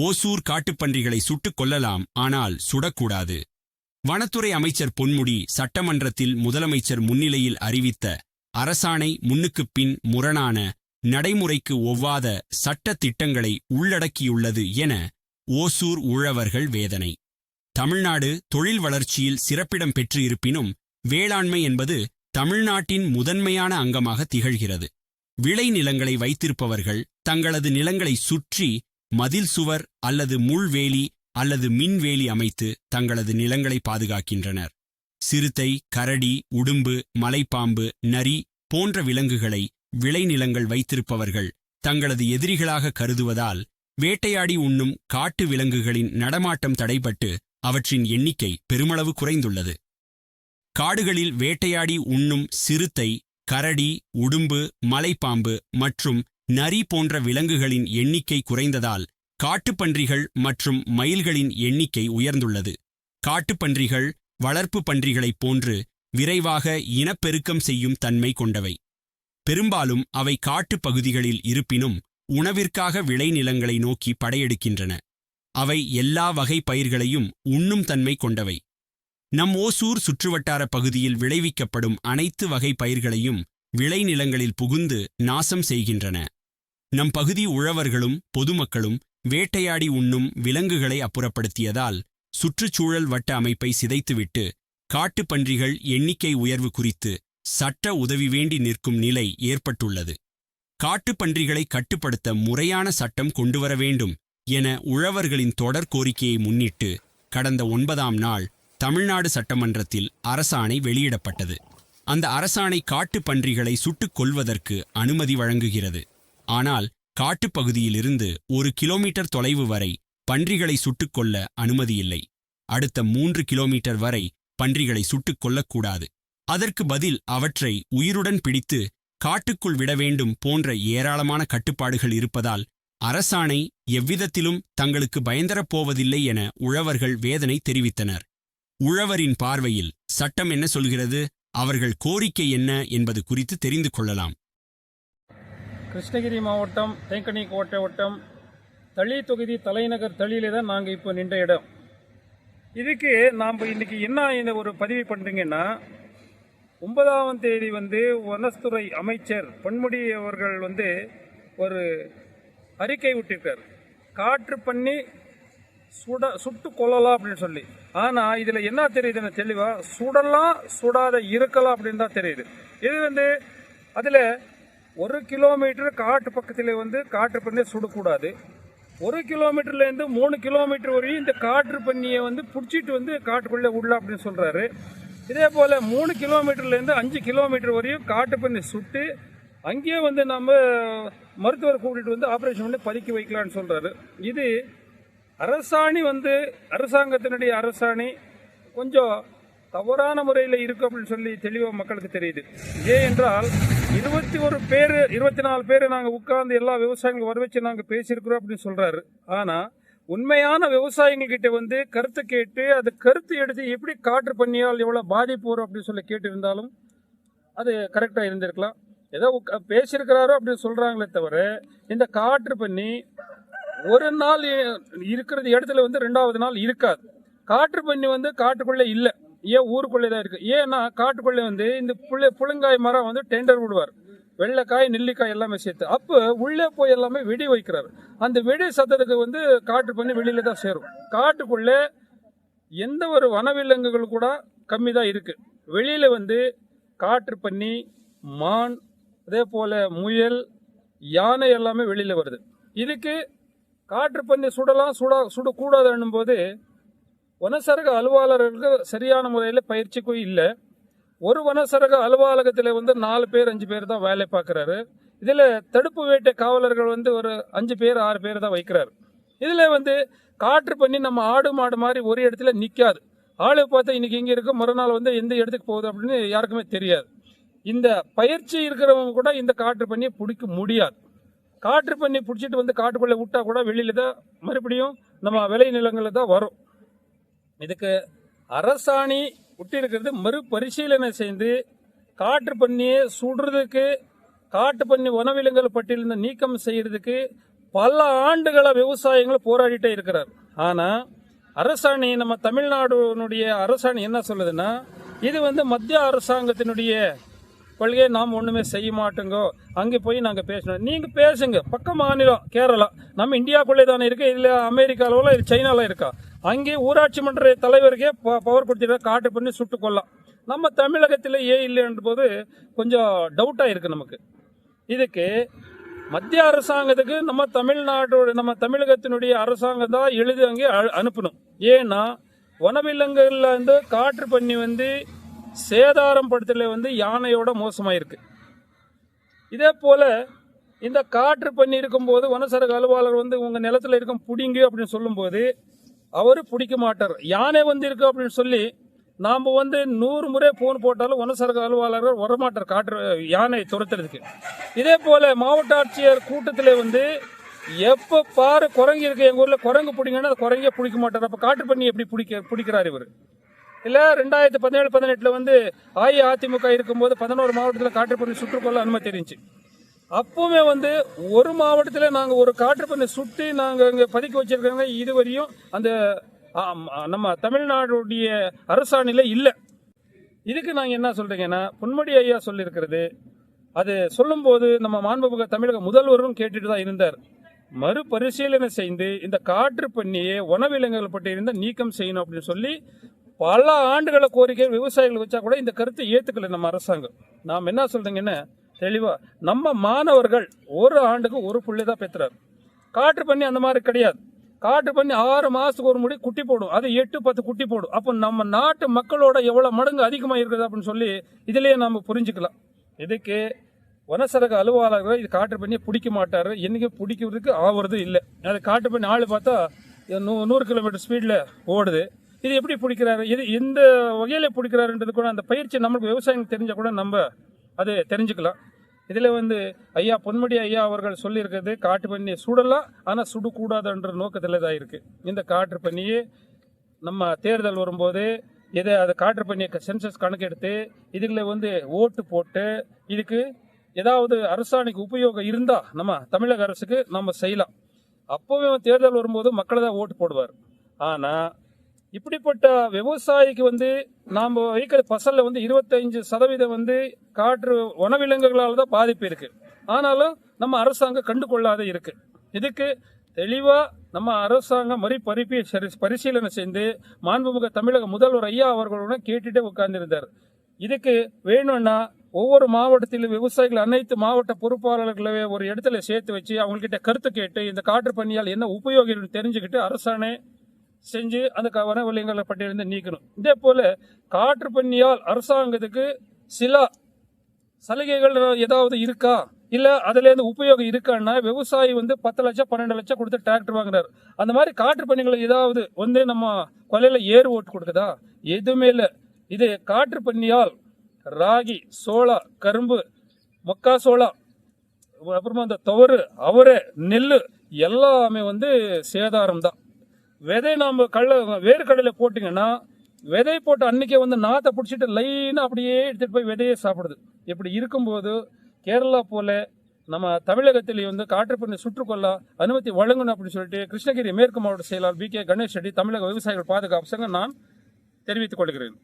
ஓசூர் காட்டுப்பன்றிகளை சுட்டுக் கொல்லலாம் ஆனால் சுடக்கூடாது. வனத்துறை அமைச்சர் பொன்முடி சட்டமன்றத்தில் முதலமைச்சர் முன்னிலையில் அறிவித்த அரசாணை முன்னுக்குப் பின் முரணான நடைமுறைக்கு ஒவ்வாத சட்ட திட்டங்களை உள்ளடக்கியுள்ளது என ஓசூர் உழவர்கள் வேதனை. தமிழ்நாடு தொழில் வளர்ச்சியில் சிறப்பிடம் பெற்று இருப்பினும் வேளாண்மை என்பது தமிழ்நாட்டின் முதன்மையான அங்கமாக திகழ்கிறது. விளை நிலங்களை வைத்திருப்பவர்கள் தங்களது நிலங்களை சுற்றி மதில் சுவர் அல்லது முள்வேலி அல்லது மின்வேலி அமைத்து தங்களது நிலங்களை பாதுகாக்கின்றனர். சிறுத்தை கரடி உடும்பு மலைப்பாம்பு நரி போன்ற விலங்குகளை விளைநிலங்கள் வைத்திருப்பவர்கள் தங்களது எதிரிகளாக கருதுவதால் வேட்டையாடி உண்ணும் காட்டு விலங்குகளின் நடமாட்டம் தடைபட்டு அவற்றின் எண்ணிக்கை பெருமளவு குறைந்துள்ளது. காடுகளில் வேட்டையாடி உண்ணும் சிறுத்தை கரடி உடும்பு மலைப்பாம்பு மற்றும் நரி போன்ற விலங்குகளின் எண்ணிக்கை குறைந்ததால் காட்டுப்பன்றிகள் மற்றும் மயில்களின் எண்ணிக்கை உயர்ந்துள்ளது. காட்டுப்பன்றிகள் வளர்ப்பு பன்றிகளைப் போன்று விரைவாக இனப்பெருக்கம் செய்யும் தன்மை கொண்டவை. பெரும்பாலும் அவை காட்டுப் பகுதிகளில் இருப்பினும் உணவிற்காக விளைநிலங்களை நோக்கி படையெடுக்கின்றன. அவை எல்லா வகை பயிர்களையும் உண்ணும் தன்மை கொண்டவை. நம் ஓசூர் சுற்றுவட்டார பகுதியில் விளைவிக்கப்படும் அனைத்து வகை பயிர்களையும் விளைநிலங்களில் புகுந்து நாசம் செய்கின்றன. நம் பகுதி உழவர்களும் பொதுமக்களும் வேட்டையாடி உண்ணும் விலங்குகளை அப்புறப்படுத்தியதால் சுற்றுச்சூழல் வட்ட அமைப்பை சிதைத்துவிட்டு காட்டுப்பன்றிகள் எண்ணிக்கை உயர்வு குறித்து சட்ட உதவி வேண்டி நிற்கும் நிலை ஏற்பட்டுள்ளது. காட்டுப்பன்றிகளை கட்டுப்படுத்த முறையான சட்டம் கொண்டுவர வேண்டும் என உழவர்களின் தொடர் கோரிக்கையை முன்னிட்டு கடந்த ஒன்பதாம் நாள் தமிழ்நாடு சட்டமன்றத்தில் அரசாணை வெளியிடப்பட்டது. அந்த அரசாணை காட்டுப்பன்றிகளை சுட்டுக் கொள்வதற்கு அனுமதி வழங்குகிறது. ஆனால் காட்டுப்பகுதியிலிருந்து ஒரு கிலோமீட்டர் தொலைவு வரை பன்றிகளை சுட்டுக்கொள்ள அனுமதியில்லை. அடுத்த மூன்று கிலோமீட்டர் வரை பன்றிகளை சுட்டுக் கொல்லக்கூடாது அதற்கு பதில் அவற்றை உயிருடன் பிடித்து காட்டுக்குள் விட வேண்டும் போன்ற ஏராளமான கட்டுப்பாடுகள் இருப்பதால் அரசாணை எவ்விதத்திலும் தங்களுக்கு பயந்தரப் போவதில்லை என உழவர்கள் வேதனை தெரிவித்தனர். உழவரின் பார்வையில் சட்டம் என்ன சொல்கிறது? அவர்கள் கோரிக்கை என்ன என்பது குறித்து தெரிந்து கொள்ளலாம். கிருஷ்ணகிரி மாவட்டம் தேங்கனி கோட்டை வட்டம் தளி தொகுதி தலைநகர் தளியிலே தான் நாங்கள் இப்போ நின்ற இடம். இதுக்கு நாம் இன்னைக்கு என்ன இந்த ஒரு பதிவு பண்ணுறீங்கன்னா ஒன்பதாம் தேதி வந்து வனத்துறை அமைச்சர் பொன்முடி அவர்கள் வந்து ஒரு அறிக்கை விட்டிருக்கார். காற்று பண்ணி சுட சுட்டு கொள்ளலாம் அப்படின்னு சொல்லி. ஆனால் இதில் என்ன தெரியுதுன்னு தெளிவாக சுடலாம் சுடாத இருக்கலாம் அப்படின்னு தான் தெரியுது. இது வந்து அதில் ஒரு கிலோமீட்டர் காட்டு பக்கத்தில் வந்து காற்று பண்ணியை சுடக்கூடாது. ஒரு கிலோமீட்டர்லேருந்து மூணு கிலோமீட்டர் வரையும் இந்த காற்று பண்ணியை வந்து பிடிச்சிட்டு வந்து காட்டுக்குள்ளே உள்ள அப்படின்னு சொல்கிறாரு இதே போல் மூணு கிலோமீட்டர்லேருந்து அஞ்சு கிலோமீட்டர் வரையும் காட்டு பண்ணி சுட்டு அங்கேயே வந்து நம்ம மருத்துவர் கூட்டிகிட்டு வந்து ஆப்ரேஷன் பண்ணி பதுக்கி வைக்கலாம்னு சொல்கிறாரு இது அரசாணி வந்து அரசாங்கத்தினுடைய அரசாணி. கொஞ்சம் தவறான முறையில் இருக்கு அப்படின்னு சொல்லி தெளிவாக மக்களுக்கு தெரியுது. ஏன் என்றால் இருபத்தி ஒரு பேர் இருபத்தி நாலு பேர் நாங்கள் உட்கார்ந்து எல்லா விவசாயிகளும் வர வச்சு நாங்கள் பேசியிருக்கிறோம் அப்படின்னு சொல்கிறாரு ஆனால் உண்மையான விவசாயிகள்கிட்ட வந்து கருத்து கேட்டு அது கருத்து எடுத்து எப்படி காற்று பண்ணியால் எவ்வளோ பாதிப்பு வரும் அப்படின்னு சொல்லி கேட்டிருந்தாலும் அது கரெக்டாக இருந்திருக்கலாம். ஏதோ உக்க- பேசியிருக்கிறாரோ அப்படின்னு சொல்கிறாங்களே தவிர இந்த காற்று பண்ணி ஒரு நாள் இருக்கிறது இடத்துல வந்து ரெண்டாவது நாள் இருக்காது. காற்று பண்ணி வந்து காட்டுக்குள்ளே இல்லை. ஏன் ஊருக்குள்ளே தான் இருக்குது ஏன்னா காட்டுக்குள்ளே வந்து இந்த புள்ளை புழுங்காய் மரம் வந்து டெண்டர் விடுவார். வெள்ளைக்காய் நெல்லிக்காய் எல்லாமே சேர்த்து. அப்போ உள்ளே போய் எல்லாமே வெடி வைக்கிறார். அந்த வெடி சத்தத்துக்கு வந்து காட்டு பண்ணி வெளியில தான் சேரும். காட்டுக்குள்ளே எந்த ஒரு வனவிலங்குகள் கூட கம்மி தான் இருக்கு. வெளியில வந்து காற்று பண்ணி மான் அதே போல முயல் யானை எல்லாமே வெளியில வருது. இதுக்கு காற்று பண்ணி சுடலாம் சுட சுடக்கூடாதுன்னும் போது வனசரக அலுவலர்களுக்கு சரியான முறையில் பயிற்சிக்கும் இல்லை. ஒரு வனசரக அலுவலகத்தில் வந்து நாலு பேர் அஞ்சு பேர் தான் வேலை பார்க்குறாரு. இதில் தடுப்பு வேட்டை காவலர்கள் வந்து ஒரு அஞ்சு பேர் ஆறு பேர் தான் வைக்கிறார். இதில் வந்து காற்று பண்ணி நம்ம ஆடு மாடு மாதிரி ஒரு இடத்துல நிற்காது ஆளை பார்த்தா இன்னைக்கு இங்கே இருக்கும் மறுநாள் வந்து எந்த இடத்துக்கு போகுது அப்படின்னு யாருக்குமே தெரியாது. இந்த பயிற்சி இருக்கிறவங்க கூட இந்த காற்று பண்ணியை பிடிக்க முடியாது. காற்று பண்ணி பிடிச்சிட்டு வந்து காட்டுக்குள்ளே விட்டா கூட வெளியில் தான் மறுபடியும் நம்ம விளை நிலங்களில் தான் வரும். இதுக்கு அரசாணி விட்டிருக்கிறது மறுபரிசீலனை செய்து காற்று பண்ணியை சுடுறதுக்கு காட்டு பண்ணி வனவிலங்குகள் பட்டியலிருந்து நீக்கம் செய்யறதுக்கு பல ஆண்டுகளாக விவசாயிகள் போராடிட்டே இருக்கிறார். ஆனால் அரசாணி நம்ம தமிழ்நாடுனுடைய அரசாணி என்ன சொல்லுதுன்னா இது வந்து மத்திய அரசாங்கத்தினுடைய கொள்கையை நாம் ஒன்றுமே செய்ய மாட்டோங்கோ? அங்கே போய் நாங்கள் பேசணும். நீங்கள் பேசுங்க. பக்க மாநிலம் கேரளா. நம்ம இந்தியாக்குள்ளே தானே இருக்குது இதில் அமெரிக்காவில் இது சைனாவில் இருக்கா? அங்கே ஊராட்சி மன்ற தலைவருக்கே பவர் கொடுத்துட்டு காட்டு பண்ணி சுட்டு கொள்ளலாம் நம்ம தமிழகத்தில் ஏன் இல்லைன்ற போது கொஞ்சம் டவுட்டாக இருக்குது நமக்கு. இதுக்கு மத்திய அரசாங்கத்துக்கு நம்ம தமிழ்நாட்டோட நம்ம தமிழகத்தினுடைய அரசாங்கம் தான் எழுதி அங்கே அ- அனுப்பணும். ஏன்னா வனவிலங்குகளில் வந்து காற்று பண்ணி வந்து சேதாரம் படுத்தல வந்து யானையோட மோசமாயிருக்கு. இதே போல் இந்த காற்று பண்ணி இருக்கும்போது வனசரக அலுவலர் வந்து உங்கள் நிலத்துல இருக்கும் பிடிங்க அப்படின்னு சொல்லும்போது அவரு பிடிக்க மாட்டார். யானை வந்து இருக்கு அப்படின்னு சொல்லி நாம் வந்து நூறு முறை ஃபோன் போட்டாலும் வனசரக அலுவலர்கள் வரமாட்டார் காற்று யானை துரத்துறதுக்கு. இதே போல் மாவட்ட ஆட்சியர் கூட்டத்தில் வந்து எப்போ பாரு குரங்கு இருக்குது எங்கள் ஊரில் குரங்கு பிடிங்கன்னா அது குரங்கே பிடிக்க மாட்டார். அப்போ காற்று பண்ணி எப்படி பிடிக்க பிடிக்கிறார் இவர்? இல்லை ரெண்டாயிரத்தி பதினேழு பதினெட்டில் வந்து அஇஅதிமுக இருக்கும்போது பதினோரு மாவட்டத்தில் காற்றுப்பண்ணி சுற்றுக்கொள்ள அனுமதி இருந்துச்சு அப்பவுமே வந்து ஒரு மாவட்டத்தில் நாங்கள் ஒரு காற்றுப்பண்ணி சுற்றி நாங்கள் இங்கே பதுக்கி வச்சிருக்காங்க இதுவரையும் அந்த நம்ம தமிழ்நாடுடைய அரசாணையில் இல்லை. இதுக்கு நாங்கள் என்ன சொல்கிறீங்கன்னா பொன்முடி ஐயா சொல்லியிருக்கிறது அது சொல்லும்போது நம்ம மாண்புமிகு தமிழக முதல்வரும் கேட்டுட்டு தான் இருந்தார். மறுபரிசீலனை செய்து இந்த காற்று பண்ணியே வனவிலங்குகள் பட்டியலிருந்து நீக்கம் செய்யணும் அப்படின்னு சொல்லி பல ஆண்டுகளை கோரிக்கை விவசாயிகள் வச்சா கூட இந்த கருத்தை ஏற்றுக்கல நம்ம அரசாங்கம். நாம் என்ன சொல்றீங்கன்னா தெளிவா நம்ம மாணவர்கள் ஒரு ஆண்டுக்கு ஒரு புள்ளி தான் பெற்றுறாரு காற்று பண்ணி அந்த மாதிரி கிடையாது. காட்டு பண்ணி ஆறு மாசத்துக்கு ஒரு முடி குட்டி போடும். அது எட்டு பத்து குட்டி போடும். அப்போ நம்ம நாட்டு மக்களோட எவ்வளவு மடங்கு அதிகமாக இருக்குது அப்படின்னு சொல்லி இதுலயே நம்ம புரிஞ்சுக்கலாம். இதுக்கு வனசரக அலுவலர்கள் இது காட்டு பண்ணி பிடிக்க மாட்டாரு. என்னைக்கு பிடிக்கிறதுக்கு ஆவறது இல்லை. அது காட்டு பண்ணி ஆள் பார்த்தா நூ நூறு கிலோமீட்டர் ஸ்பீடில் ஓடுது. இது எப்படி பிடிக்கிறாரு? இது எந்த வகையில் பிடிக்கிறாருன்றது கூட அந்த பயிற்சி நம்மளுக்கு விவசாயம் தெரிஞ்சால் கூட நம்ம அது தெரிஞ்சுக்கலாம். இதில் வந்து ஐயா பொன்முடி ஐயா அவர்கள் சொல்லியிருக்கிறது காட்டு பண்ணியை சுடலாம் ஆனால் சுடக்கூடாதுன்ற நோக்கத்தில் தான் இருக்குது இந்த காற்று பண்ணியே நம்ம தேர்தல் வரும்போது இதை அதை காற்று பண்ணியை சென்சஸ் கணக்கெடுத்து இதுகளை வந்து ஓட்டு போட்டு இதுக்கு ஏதாவது அரசாணைக்கு உபயோகம் இருந்தால் நம்ம தமிழக அரசுக்கு நம்ம செய்யலாம். அப்போவே தேர்தல் வரும்போது மக்களை தான் ஓட்டு போடுவார். ஆனால் இப்படிப்பட்ட விவசாயிக்கு வந்து நாம் வைக்கிற பசல்ல வந்து இருபத்தஞ்சு சதவீதம் வந்து காற்று வனவிலங்குகளால் தான் பாதிப்பு இருக்கு. ஆனாலும் நம்ம அரசாங்கம் கண்டு கொள்ளாத இருக்கு. இதுக்கு தெளிவாக நம்ம அரசாங்கம் மறுபரிப்பி சரி பரிசீலனை செய்து மாண்புமிகு தமிழக முதல்வர் ஐயா அவர்களுடன் கேட்டுட்டே உட்கார்ந்திருந்தார். இதுக்கு வேணும்னா ஒவ்வொரு மாவட்டத்திலும் விவசாயிகள் அனைத்து மாவட்ட பொறுப்பாளர்களை ஒரு இடத்துல சேர்த்து வச்சு அவங்கக்கிட்ட கருத்து கேட்டு இந்த காற்று பணியால் என்ன உபயோகம் தெரிஞ்சுக்கிட்டு அரசாணை செஞ்சு அந்த வன வனவிலங்குகளை பட்டியலிருந்து நீக்கணும். இதே போல காற்று பண்ணியால் அரசாங்கத்துக்கு சில சலுகைகள் ஏதாவது இருக்கா? இல்லை அதுலேருந்து உபயோகம் இருக்கான்னா விவசாயி வந்து பத்து லட்சம் பன்னெண்டு லட்சம் கொடுத்து டிராக்டர் வாங்குறாரு. அந்த மாதிரி காற்று பணிகள் ஏதாவது வந்து நம்ம கொலையில் ஏர் ஓட்டு கொடுக்குதா? எதுவுமே இல்லை. இது காற்று பண்ணியால் ராகி சோளா கரும்பு மக்கா சோளா அப்புறமா இந்த துவரு அவரை நெல் எல்லாமே வந்து சேதாரம் தான் விதை நாம் கடல வேர்க்கடலை போட்டிங்கன்னா விதை போட்ட அன்றைக்கே வந்து நாற்றை பிடிச்சிட்டு லைனாக அப்படியே எடுத்துகிட்டு போய் விதையே சாப்பிடுது. இப்படி இருக்கும்போது கேரளா போல நம்ம தமிழகத்திலேயே வந்து காற்றுப்பண்ணி சுற்றுக்கொள்ள அனுமதி வழங்கணும் அப்படின்னு சொல்லிட்டு கிருஷ்ணகிரி மேற்கு மாவட்ட செயலாளர் பி கே கணேஷ் ரெட்டி தமிழக விவசாயிகள் பாதுகாப்பு சங்கம் நான் தெரிவித்துக் கொள்கிறேன்.